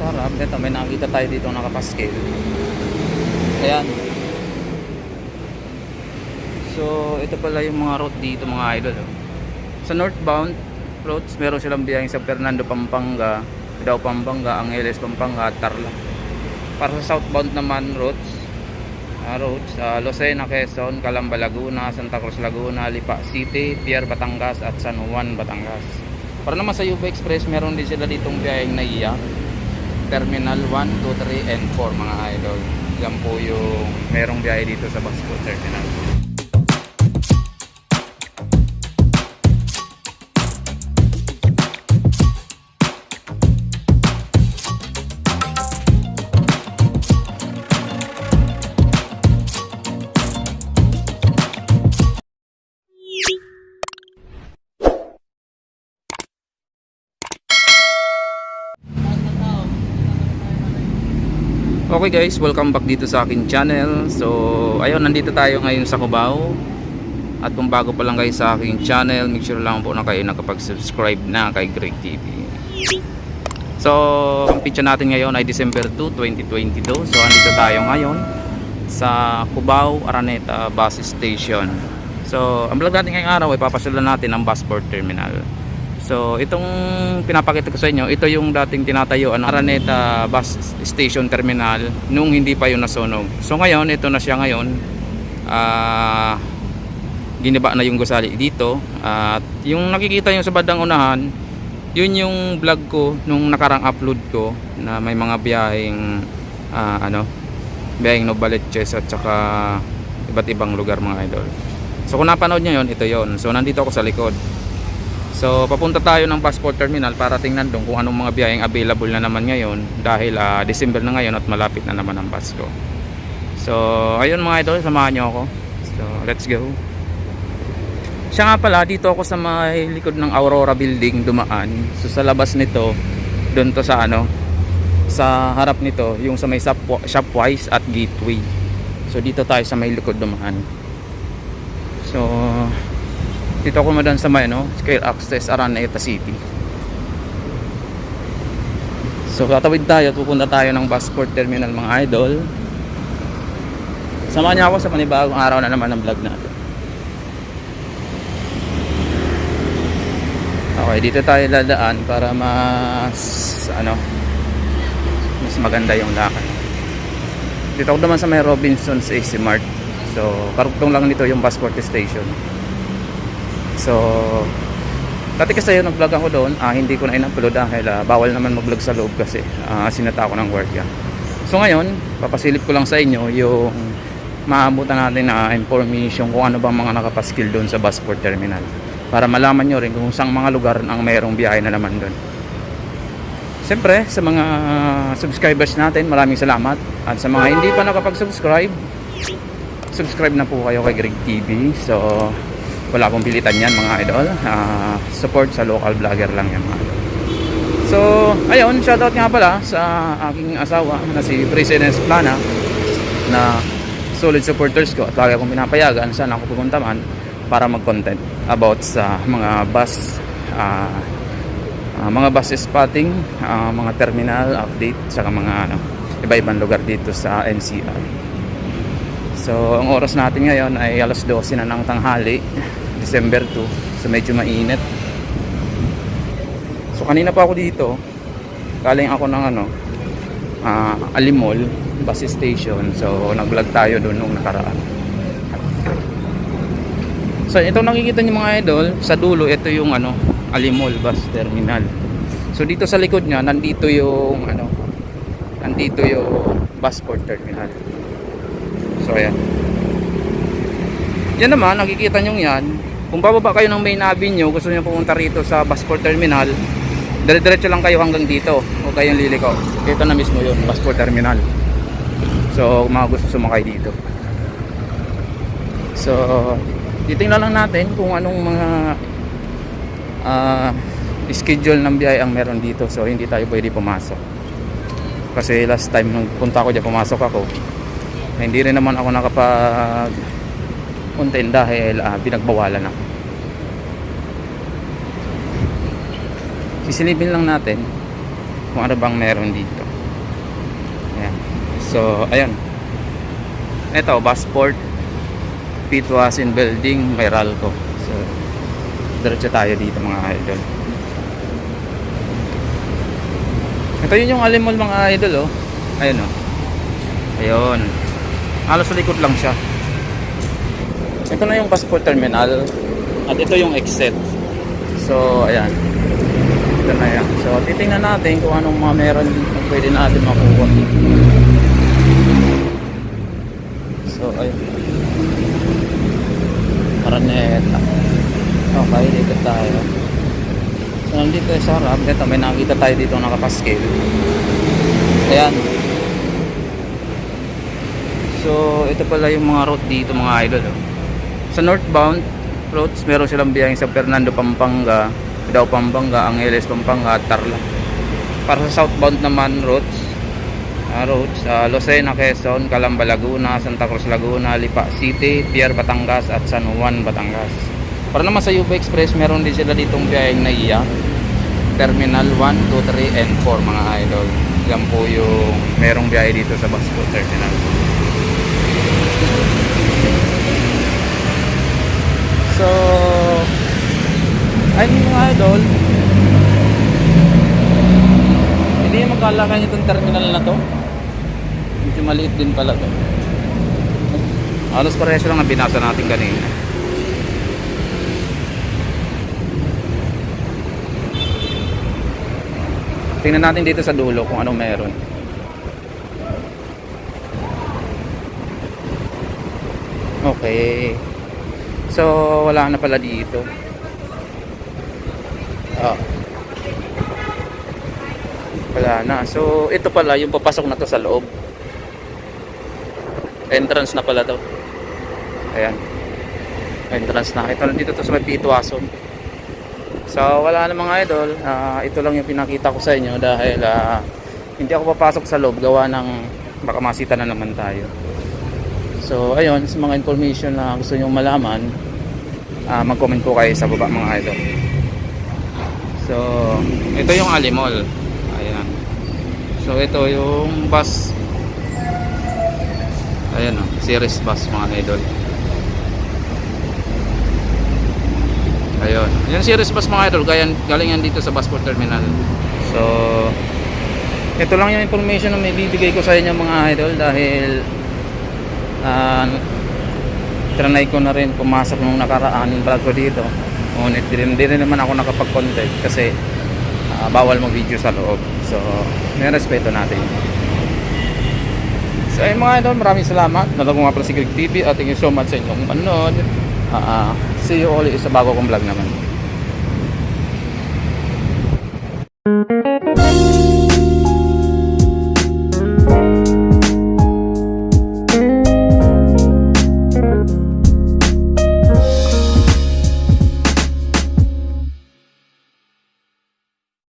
sa harap, ito may nakita tayo dito nakapaskil. Ayan. So, ito pala yung mga route dito mga idol. oh. Sa northbound routes, meron silang biyaheng sa Fernando, Pampanga, Daw Pampanga, Angeles, Pampanga, at Tarlac. Para sa southbound naman routes, uh, roads, uh, Lucena, Quezon, Calamba, Laguna, Santa Cruz, Laguna, Lipa City, Pierre, Batangas, at San Juan, Batangas. Para naman sa UP Express, meron din sila ditong biyaheng naiya. Terminal 1, 2, 3, and 4 mga idol. Yan po yung merong biyahe dito sa Basco Terminal. Okay guys, welcome back dito sa akin channel. So, ayun, nandito tayo ngayon sa Cubao. At kung bago pa lang kayo sa aking channel, make sure lang po na kayo nakapag-subscribe na kay Greg TV. So, ang picture natin ngayon ay December 2, 2022. So, andito tayo ngayon sa Cubao, Araneta Bus Station. So, ang vlog natin ngayong araw ay papasyalan natin ang Busport Terminal. So, itong pinapakita ko sa inyo, ito yung dating tinatayo ng Araneta Bus Station Terminal nung hindi pa yun nasunog. So, ngayon, ito na siya ngayon. Ah... giniba na yung gusali dito at yung nakikita nyo sa bandang unahan yun yung vlog ko nung nakarang upload ko na may mga biyaheng ah, ano biyaheng Novaliches at saka iba't ibang lugar mga idol so kung napanood nyo yun ito yon so nandito ako sa likod so papunta tayo ng passport terminal para tingnan doon kung anong mga biyaheng available na naman ngayon dahil ah, December na ngayon at malapit na naman ang Pasko so ayun mga idol samahan nyo ako so let's go siya nga pala, dito ako sa may likod ng Aurora Building dumaan. So sa labas nito, doon to sa ano, sa harap nito, yung sa may Shop- Shopwise at Gateway. So dito tayo sa may likod dumaan. So dito ako madan sa may ano, Scale Access Araneta City. So tatawid tayo, pupunta tayo ng Passport Terminal mga idol. Samahan niyo ako sa panibagong araw na naman ng vlog natin. Okay, dito tayo dadaan para mas ano mas maganda yung lakad. Dito ako naman sa may Robinson's AC Mart. So, karugtong lang nito yung passport station. So, dati kasi yung nag-vlog ako doon, ah, hindi ko na in-upload dahil ah, bawal naman mag-vlog sa loob kasi ah, sinata ako ng work yan. So ngayon, papasilip ko lang sa inyo yung maabutan natin na information kung ano bang mga nakapaskil doon sa passport terminal para malaman nyo rin kung saan mga lugar ang mayroong biyahe na naman doon. Siyempre, sa mga subscribers natin, maraming salamat. At sa mga hindi pa nakapag-subscribe, subscribe na po kayo kay Greg TV. So, wala akong pilitan yan mga idol. Ah, support sa local vlogger lang yan mga idol. So, ayun, shoutout nga pala sa aking asawa na si President Plana na solid supporters ko at lagi akong pinapayagan saan ako pupunta man para mag-content about sa mga bus ah, ah, mga bus spotting, ah, mga terminal update saka mga ano, iba-ibang lugar dito sa NCR. So, ang oras natin ngayon ay alas 12 na ng tanghali, December 2. So, medyo mainit. So, kanina pa ako dito. Galing ako ng ano, ah, Alimol bus station. So, nag-vlog tayo doon nung nakaraan. So, itong nakikita niyo mga idol, sa dulo, ito yung ano, Alimol bus terminal. So, dito sa likod niya, nandito yung ano, nandito yung Busport terminal. So, ayan. Yan naman, nakikita nyo yan. Kung bababa kayo ng main avenue, gusto nyo pumunta rito sa Busport terminal, dire-diretso lang kayo hanggang dito. Huwag kayong liliko. Dito na mismo yun, Busport terminal. So, mga gusto sumakay dito. So, titingnan lang natin kung anong mga ah, schedule ng biyahe ang meron dito. So, hindi tayo pwede pumasok. Kasi last time nung punta ko dyan, pumasok ako. Hindi rin naman ako nakapag content dahil ah, pinagbawalan ako. Sisilipin lang natin kung ano bang meron dito. So, ayan. Ito, Busport. Pitwasin Building, Meralco. So, diretso tayo dito mga idol. Ito yun yung Alimol mga idol oh. Ayun oh. Ayun. Halos likod lang siya. Ito na yung passport terminal. At ito yung exit. So, ayan. Ito na yan. So, titingnan natin kung anong mga meron dito pwede natin makuha. So, ayun. Araneta. Okay, dito tayo. So, nandito sa harap. Ito, may nakita tayo dito nakapaskil. Ayan. So, ito pala yung mga route dito mga idol. Oh. Sa northbound routes, meron silang biyaheng sa Fernando, Pampanga, Daw Pampanga, Angeles, Pampanga, at Tarlac. Para sa southbound naman routes, uh, routes, uh, Lucena, Quezon, Calamba, Laguna, Santa Cruz, Laguna, Lipa City, Pierre, Batangas, at San Juan, Batangas. Para naman sa UP Express, meron din sila ditong biyaheng NAIA, Terminal 1, 2, 3, and 4 mga idol. Yan po yung merong biyahe dito sa Basco Terminal. So, ayun mga idol. Hindi magkalakan itong terminal na to. Medyo maliit din pala to. Halos parehas lang na binasa natin kanina. Tingnan natin dito sa dulo kung anong meron. Okay. So, wala na pala dito. Ah. Wala na. So, ito pala yung papasok na to sa loob. Entrance na pala to. Ayan. Entrance na. Ito dito to sa may Pitwason. So, wala na mga idol. Ah, ito lang yung pinakita ko sa inyo dahil ah, hindi ako papasok sa loob gawa ng baka masita na naman tayo. So, ayun, sa mga information na gusto nyo malaman, ah, mag-comment po kayo sa baba mga idol. So, ito yung Alimol. Ayan. So, ito yung bus. Ayan o, series bus mga idol. Ayun. Yung series bus mga idol, galing, galing yan dito sa Busport Terminal. So, ito lang yung information na may bibigay ko sa inyo mga idol dahil uh, trinay ko na rin pumasok nung nakaraan yung ko dito ngunit di rin, di rin naman ako nakapag-content kasi ah, bawal mag video sa loob. So may respeto natin. So ayun mga idol maraming salamat. Nalago nga pala si Greg TV at thank you so much sa inyong manood. Ah, ah, see you ulit sa bago kong vlog naman